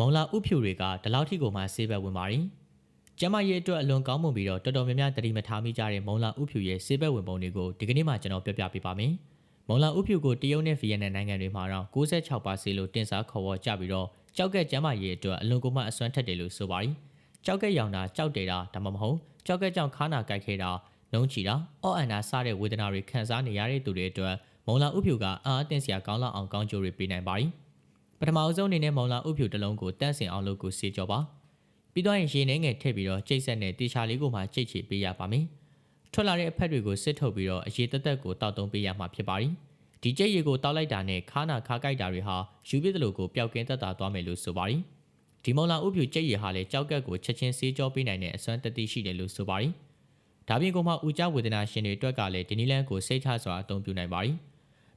မုံလာဥဖြူတွေကဒီလောက်ထိကိုမှဆေးဘက်ဝင်ပါရင်ကျမရဲ့အတွက်အလွန်ကောင်းမွန်ပြီးတော့တော်တော်များများတတိမထားမိကြတဲ့မုံလာဥဖြူရဲ့ဆေးဘက်ဝင်ပုံတွေကိုဒီကနေ့မှကျွန်တော်ပြပြပေးပါမယ်မုံလာဥဖြူကိုတရုတ်နဲ့ဗီယက်နမ်နိုင်ငံတွေမှာတော့66ပါဆေးလို့တင်စားခေါ်ဝေါ်ကြပြီးတော့ကြောက်ကက်ကျမရဲ့အတွက်အလွန်ကိုမှအစွမ်းထက်တယ်လို့ဆိုပါရင်ကြောက်ကက်ရောင်တာကြောက်တယ်တာဒါမှမဟုတ်ကြောက်ကက်ကြောင့်ခါနာကြိုက်ခဲတာနှုံးချီတာအော့အန်နာစတဲ့ဝေဒနာတွေခံစားနေရတဲ့သူတွေအတွက်မုံလာဥဖြူကအာအသင့်စရာကောင်းလောက်အောင်ကောင်းကျိုးတွေပေးနိုင်ပါတယ် ပထမအဆုံးအနေနဲ့မုံလာဥဖြူတစ်လုံးကိုတန့်စင်အောင်လုပ်ကိုစေကြောပါပြီးတော့ရင်ရေနှဲငယ်ထည့်ပြီးတော့ကြိတ်ဆက်နဲ့တေချာလေးကိုမှကြိတ်ချပေးရပါမယ်ထွက်လာတဲ့အဖက်တွေကိုစစ်ထုတ်ပြီးတော့အရေးတက်တက်ကိုတောက်တုံးပေးရမှာဖြစ်ပါတယ်ဒီကြိတ်ရေကိုတောက်လိုက်တာနဲ့ခါနာခါကြိုက်တာတွေဟာယူပြစ်တလို့ကိုပျောက်ကင်းတက်တာသွားမယ်လို့ဆိုပါတယ်ဒီမုံလာဥဖြူကြိတ်ရေဟာလည်းကြောက်ကက်ကိုချက်ချင်းစေးကြောပေးနိုင်တဲ့အစွမ်းတတိရှိတယ်လို့ဆိုပါတယ်ဒါပြင်ကမှဦးကြဝေဒနာရှင်တွေအတွက်ကလည်းဒီနီလန်ကိုစိတ်ချစွာအသုံးပြုနိုင်ပါတယ်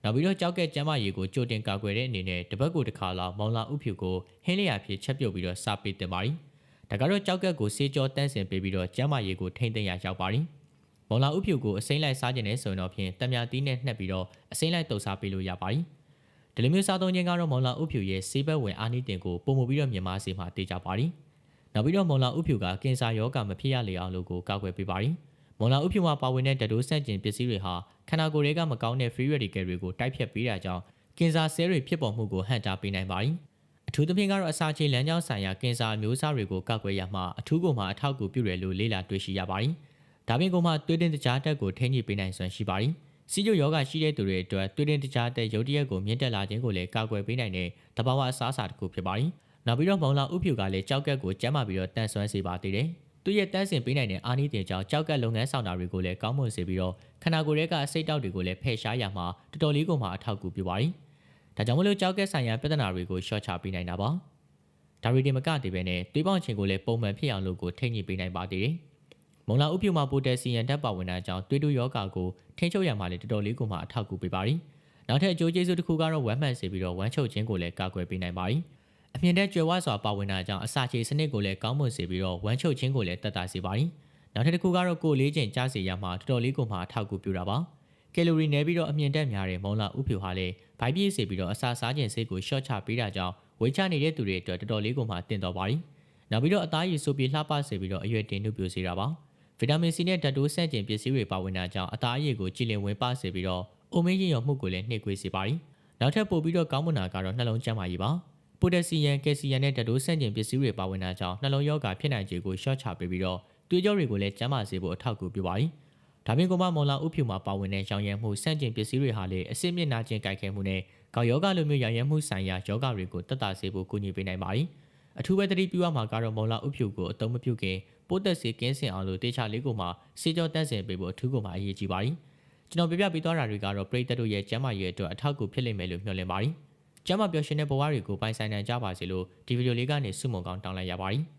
နောက်ပြီးတော့ကြောက်ကဲကျမ်းမာရေးကိုကြိုတင်ကာကွယ်တဲ့အနေနဲ့တပတ်ကိုတစ်ခါလောက်မောင်လာဥဖြူကိုဟင်းလျာဖြစ်ချက်ပြုတ်ပြီးတော့စားပေးတင်ပါတယ်။ဒါကတော့ကြောက်ကက်ကိုဆေးကြောတန်းစင်ပေးပြီးတော့ကျမ်းမာရေးကိုထိမ့်သိမ်းရရောက်ပါတယ်။မောင်လာဥဖြူကိုအစိမ့်လိုက်စားခြင်းနဲ့ဆိုရင်တော့ဖြင့်တံမြာတီးနဲ့နှက်ပြီးတော့အစိမ့်လိုက်တုပ်စားပေးလို့ရပါတယ်။ဒီလိုမျိုးစားသုံးခြင်းကတော့မောင်လာဥဖြူရဲ့ဆေးဘက်ဝင်အာနိတင်ကိုပုံမပြီးတော့မြန်မာစီမှာတေးကြပါတယ်။နောက်ပြီးတော့မောင်လာဥဖြူကကင်ဆာရောဂါမဖြစ်ရလေအောင်လို့ကိုကာကွယ်ပေးပါတယ်။ မော်လာဥဖြူမှာပါဝင်တဲ့ဓာတ်တိုးဆန့်ကျင်ပစ္စည်းတွေဟာခန္ဓာကိုယ်တွေကမကောင်းတဲ့ free radical တွေကိုတိုက်ဖြတ်ပေးတာကြောင့်ကင်ဆာဆဲတွေဖြစ်ပေါ်မှုကိုဟန့်တားပေးနိုင်ပါတယ်။အထူးသဖြင့်ကတော့အစာချေလမ်းကြောင်းဆိုင်ရာကင်ဆာမျိုးစားတွေကိုကောက်ွယ်ရမှာအထူးကိုမှအထောက်အကူပြုတယ်လို့လေ့လာတွေ့ရှိရပါတယ်။ဒါပြင်ကိုမှသွေးတင်တကြားတက်ကိုထိန်းညှိပေးနိုင်စွမ်းရှိပါတယ်။စီဂျိုယောဂရှိတဲ့သူတွေအတွက်သွေးတင်တကြားတက်ရုတ်တရက်ကိုမြင့်တက်လာခြင်းကိုလည်းကောက်ွယ်ပေးနိုင်တဲ့တဘာဝအစားအစာတစ်ခုဖြစ်ပါတယ်။နောက်ပြီးတော့မောင်လာဥဖြူကလည်းကြောက်ကက်ကိုကျန်းမာပြီးတော့တန်ဆွမ်းစေပါသေးတယ်။ သူရဲ့တန်းစင်ပေးနိုင်တဲ့အာနီးတင်ကြောင့်ကြောက်ကက်လုပ်ငန်းဆောင်တာတွေကိုလည်းကောင်းမွန်စေပြီးတော့ခန္ဓာကိုယ်ရဲ့ကအစိတ်တောက်တွေကိုလည်းဖယ်ရှားရမှာတော်တော်လေးကိုမှအထောက်အကူပြုပါတယ်။ဒါကြောင့်မလို့ကြောက်ကက်ဆိုင်ရာပြဿနာတွေကိုရှော့ချပေးနိုင်တာပါ။ဒါရီတင်မကတည်ပဲနဲ့သွေးပေါင်ခြင်းကိုလည်းပုံမှန်ဖြစ်အောင်လို့ကိုထိန်းညှိပေးနိုင်ပါသေးတယ်။မုံလာဥပြုမှာပိုတက်ဆီယန်ဓာတ်ပါဝင်တာကြောင့်သွေးတိုးယောဂါကိုထိန်းချုပ်ရမှာလည်းတော်တော်လေးကိုမှအထောက်အကူပေးပါတယ်။နောက်ထပ်အကျိုးကျေးဇူးတစ်ခုကတော့ဝမ်းမှန်စေပြီးတော့ဝမ်းချုပ်ခြင်းကိုလည်းကာကွယ်ပေးနိုင်ပါတယ်။ အမြင့်တဲ့ကြွယ်ဝစွာပါဝင်တာကြောင့်အစာချေစနစ်ကိုလည်းကောင်းမွန်စေပြီးတော့ဝမ်းချုပ်ခြင်းကိုလည်းတက်တာစေပါတယ်။နောက်ထပ်တစ်ခုကတော့ကိုလေးချိန်ကြားစေရမှာတော်တော်လေးကိုမှအထောက်အကူပြုတာပါ။ကယ်လိုရီနည်းပြီးတော့အမြင့်တက်များတဲ့မုံလာဥဖြူဟာလည်းဗိုက်ပြည့်စေပြီးတော့အစာစားခြင်းစိတ်ကိုရှော့ချပေးတာကြောင့်ဝေချနေတဲ့သူတွေအတွက်တော်တော်လေးကိုမှတင်တော်ပါတယ်။နောက်ပြီးတော့အသားရည်ဆိုပြီးလှပစေပြီးတော့အရွယ်တင်နှုတ်ပြစေတာပါ။ဗီတာမင်စီနဲ့ဓာတ်တိုးဆန့်ကျင်ပစ္စည်းတွေပါဝင်တာကြောင့်အသားရည်ကိုကြည်လင်ဝင်ပစေပြီးတော့အိုမင်းရင်ရောမှုကိုလည်းနှိပ်ကွေးစေပါတယ်။နောက်ထပ်ပို့ပြီးတော့ကောင်းမွန်တာကတော့နှလုံးကျန်းမာရေးပါ။ ပိုတက်ဆီယမ်ကယ်ဆီယမ်နဲ့ဓာတ်တိုးဆန့်ကျင်ပစ္စည်းတွေပါဝင်တာကြောင့်နှလုံးရောဂါဖြစ်နိုင်ခြေကိုရှော့ချပေးပြီးတော့သွေးကြောတွေကိုလည်းကျန်းမာစေဖို့အထောက်အကူပြုပါတယ်။ဒါပြင်ကမမော်လာဥဖြူမှာပါဝင်တဲ့ရောင်ရမ်းမှုဆန့်ကျင်ပစ္စည်းတွေဟာလည်းအဆင့်မြင့်နာကျင်ကြိုက်ခဲမှုနဲ့ကောက်ယောဂလိုမျိုးရောင်ရမ်းမှုဆိုင်ရာယောဂတွေကိုတက်တာစေဖို့ကူညီပေးနိုင်ပါတယ်။အထူးပဲတတိပြုရမှာကတော့မော်လာဥဖြူကိုအသုံးမပြုခင်ပိုးသက်စေကင်းစင်အောင်လို့တေချာလေးကိုမှစေကြောတန့်စင်ပေးဖို့အထူးကိုမှအရေးကြီးပါတယ်။ကျွန်တော်ပြပြပေးသွားတာတွေကတော့ပရိသတ်တို့ရဲ့ကျန်းမာရေးအတွက်အထောက်အကူဖြစ်လိမ့်မယ်လို့မျှော်လင့်ပါတယ်။ ကျမ်းမာပျော်ရွှင်တဲ့ဘဝတွေကိုပိုင်ဆိုင်နိုင်ကြပါစေလို့ဒီဗီဒီယိုလေးကနေဆုမွန်ကောင်းတောင်းလိုက်ရပါတယ်။